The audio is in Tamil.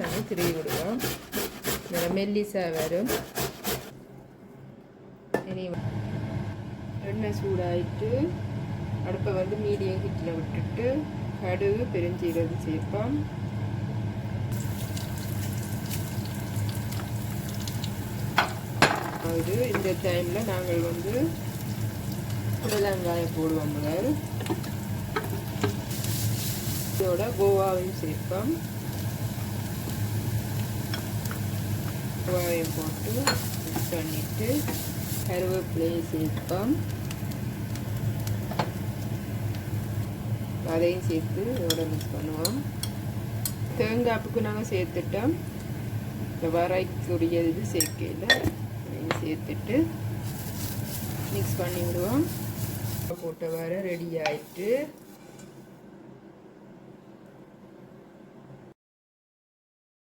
நாங்கள் திருவி விடுவோம். நல்ல மெல்லிசா வரும். இனி எண்ணெய் சூடாயிட்டு அடுப்பை வந்து மீடியம் ஹீட்டில் விட்டுட்டு கடுகு பெருஞ்சீரகம் சேர்ப்போம் அது இந்த டைமில் நாங்கள் வந்து புடலங்காயம் போடுவோம் இதோட கோவாவையும் சேர்ப்போம். கோவாவையும் போட்டு மிக்ஸ் பண்ணிவிட்டு கருவேப்பிலையை சேர்ப்போம் அதையும் சேர்த்து இதோட மிக்ஸ் பண்ணுவோம். தேங்காய்ப்புக்கு நாங்கள் சேர்த்துட்டோம். இந்த வரைக்குரிய இது சேர்க்கையில் அதையும் சேர்த்துட்டு மிக்ஸ் பண்ணி விடுவோம் போட்ட வர ரெடி ஆயிட்டு